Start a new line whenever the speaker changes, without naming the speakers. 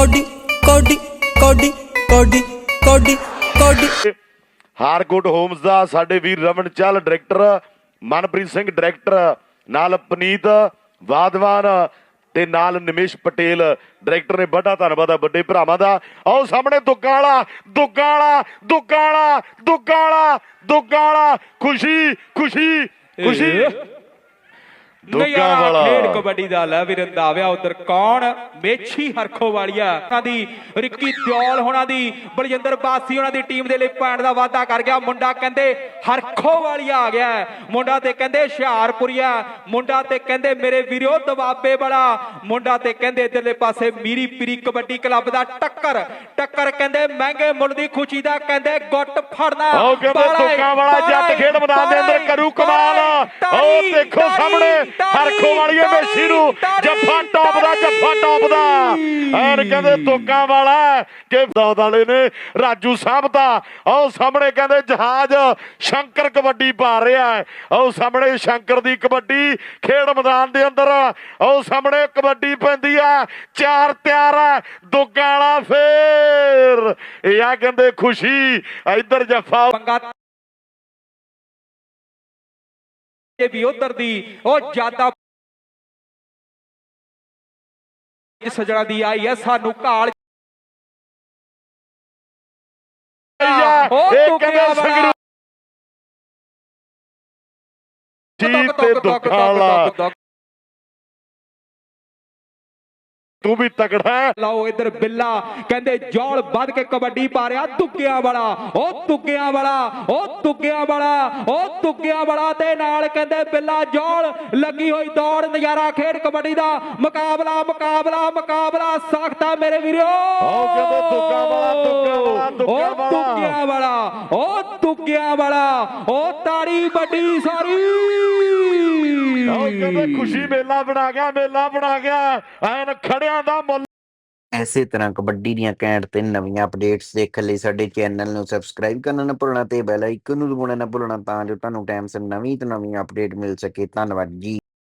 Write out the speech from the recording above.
Cody ਕੋਡੀ ਕੋਡੀ ਕੋਡੀ ਕੋਡੀ ਕੋਡੀ।
ਹਾਰਗੁੱਡ ਹੋਮਸ ਦਾ ਸਾਡੇ ਵੀਰ ਰਮਨ ਚੱਲ, ਡਾਇਰੈਕਟਰ ਮਨਪ੍ਰੀਤ ਸਿੰਘ, ਡਾਇਰੈਕਟਰ ਨਾਲ ਪਨੀਤ ਵਾਦਵਾਨ ਤੇ ਨਾਲ ਨਿਮੇਸ਼ ਪਟੇਲ, ਡਾਇਰੈਕਟਰ ਨੇ ਵੱਡਾ ਧੰਨਵਾਦ ਆ ਵੱਡੇ ਭਰਾਵਾਂ ਦਾ। ਆਓ ਸਾਹਮਣੇ ਦੁੱਗਾ ਵਾਲਾ ਦੁੱਗਾ ਵਾਲਾ ਦੁੱਗਾ ਵਾਲਾ ਦੁੱਗਾ ਵਾਲਾ ਦੁੱਗਾ ਖੁਸ਼ੀ ਖੁਸ਼ੀ ਖੁਸ਼ੀ। ਦੁੱਗਾ ਵਾਲਾ।
ਖੇਡ ਕਬੱਡੀ ਦਾ ਲੈ ਵੀ ਰੰਦਾਵਿਆ ਉਧਰ ਕੌਣ? ਮੇਛੀ ਹਰਖੋ ਵਾਲੀਆ। ਉਹਨਾਂ ਦੀ ਰਿੱਕੀ ਦਿਓਲ ਹੋਣਾ ਦੀ ਬਲਜਿੰਦਰ ਬਾਸੀ ਉਹਨਾਂ ਦੀ ਟੀਮ ਦੇ ਲਈ ਪੁਆਇੰਟ ਦਾ ਵਾਅਦਾ ਕਰ ਗਿਆ। ਮੁੰਡਾ ਕਹਿੰਦੇ ਹਰਖੋ ਵਾਲੀਆ ਆ ਗਿਆ। ਮੁੰਡਾ ਤੇ ਕਹਿੰਦੇ ਹੁਸ਼ਿਆਰਪੁਰੀਆ ਮੁੰਡਾ ਤੇ ਕਹਿੰਦੇ ਮੇਰੇ ਵੀਰੋ ਦਬਾਬੇ ਬੜਾ ਮੁੰਡਾ ਤੇ ਕਹਿੰਦੇ ਇਧਰਲੇ ਪਾਸੇ ਮੀਰੀ ਪੀਰੀ ਕਬੱਡੀ ਕਲੱਬ ਦਾ ਟੱਕਰ। ਟੱਕਰ ਕਹਿੰਦੇ ਮਹਿੰਗੇ ਮੁੱਲ ਦੀ ਖੁਸ਼ੀ ਦਾ ਕਹਿੰਦੇ ਗੁੱਟ ਫੜਨਾ।
ਆਓ ਕਹਿੰਦੇ ਦੁੱਗਾ ਵਾਲਾ ਜੱਟ ਖੇਡ ਮੈਦਾਨ ਦੇ ਅੰਦਰ ਕਰੂ ਕਮਾਲ।
ਤਾੜੀ,
ਦੇਖੋ ਸਾਹਮਣੇ। ਹਰਖੋ ਵਾਲੀਏ ਮੇਸੀ ਨੂੰ ਜੱਫਾ ਟੌਪ ਦਾ ਜੱਫਾ ਟੌਪ ਦਾ। ਐਨ ਕਹਿੰਦੇ ਦੁੱਗਾ ਵਾਲਾ ਕਿ ਦੌਦ ਵਾਲੇ ਨੇ ਰਾਜੂ ਸਾਹਿਬ ਦਾ। ਆਓ ਸਾਹਮਣੇ ਕਹਿੰਦੇ ਜਹਾਜ਼ ਸ਼ੰਕਰ ਕਬੱਡੀ ਪਾ ਰਿਹਾ ਹੈ। ਆਓ ਸਾਹਮਣੇ ਸ਼ੰਕਰ ਦੀ ਕਬੱਡੀ ਖੇਡ ਮੈਦਾਨ ਦੇ ਅੰਦਰ। ਆਓ ਸਾਹਮਣੇ ਕਬੱਡੀ ਪੈਂਦੀ ਆ ਚਾਰ ਤਿਆਰ ਹੈ ਦੁੱਗਾ ਵਾਲਾ ਫੇਰ। ਇਹ ਆ ਕਹਿੰਦੇ ਖੁਸ਼ੀ ਇੱਧਰ ਜੱਫਾ
ਵੀ ਉਧਰ ਦੀ ਉਹ ਜ਼ਿਆਦਾ ਸਜਣਾ ਦੀ ਆਈ ਹੈ ਸਾਨੂੰ ਕਾਲ ਉਹ ਬੜਾ।
ਸੰਗਰੂ ਜੀ ਤੇ ਦੁੱਖਾਂ ਵਾਲਾ ਤੂੰ ਵੀ ਤਕੜਾ
ਲਓ ਇਧਰ ਬਿੱਲਾ ਕਹਿੰਦੇ ਜੌਲ ਵੱਧ ਕੇ ਕਬੱਡੀ ਪਾ ਰਿਹਾ ਤੁੱਕਿਆਂ ਵਾਲਾ ਉਹ ਤੁੱਕਿਆਂ ਵਾਲਾ ਉਹ ਤੁੱਕਿਆਂ ਵਾਲਾ ਉਹ ਤੁੱਕਿਆਂ ਵਾਲਾ ਤੇ ਨਾਲ ਕਹਿੰਦੇ ਬਿੱਲਾ ਜੌਲ ਲੱਗੀ ਹੋਈ ਦੌੜ ਨਜ਼ਾਰਾ ਖੇਡ ਕਬੱਡੀ ਦਾ ਮੁਕਾਬਲਾ ਮੁਕਾਬਲਾ ਮੁਕਾਬਲਾ ਸਖਤਾ ਮੇਰੇ ਵੀਰੋ।
ਆਓ ਕਹਿੰਦੇ ਤੁੱਕਿਆਂ ਵਾਲਾ, ਤੁੱਕਿਆਂ ਵਾਲਾ,
ਉਹ। ਤੁੱਕਿਆਂ ਵਾਲਾ। ਉਹ ਤੁੱਕਿਆਂ ਵਾਲਾ ਉਹ ਤਾੜੀ ਵੱਡੀ ਸਾਰੀ।
ਆਓ ਕਹਿੰਦੇ ਖੁਸ਼ੀ ਮੇਲਾ ਬਣਾ ਗਿਆ ਮੇਲਾ ਬਣਾ ਗਿਆ ਐਨ ਖੜਿਆਂ ਦਾ ਮੁੱਲ।
ਐਸੇ ਤਰ੍ਹਾਂ ਕਬੱਡੀ ਦੀਆਂ ਘੈਂਟ ਤੇ ਨਵੀਆਂ ਅਪਡੇਟਸ ਦੇਖਣ ਲਈ ਸਾਡੇ ਚੈਨਲ ਨੂੰ ਸਬਸਕ੍ਰਾਈਬ ਕਰਨਾ ਨਾ ਭੁੱਲਣਾ ਤੇ ਬੈਲ ਆਈਕਨ ਨੂੰ ਦਬਾਉਣਾ ਨਾ ਭੁੱਲਣਾ ਤਾਂ ਜੋ ਤੁਹਾਨੂੰ ਟਾਈਮ ਸਿਰ ਨਵੀਂ ਤੋਂ ਨਵੀਂ ਅਪਡੇਟ ਮਿਲ ਸਕੇ। ਧੰਨਵਾਦ ਜੀ।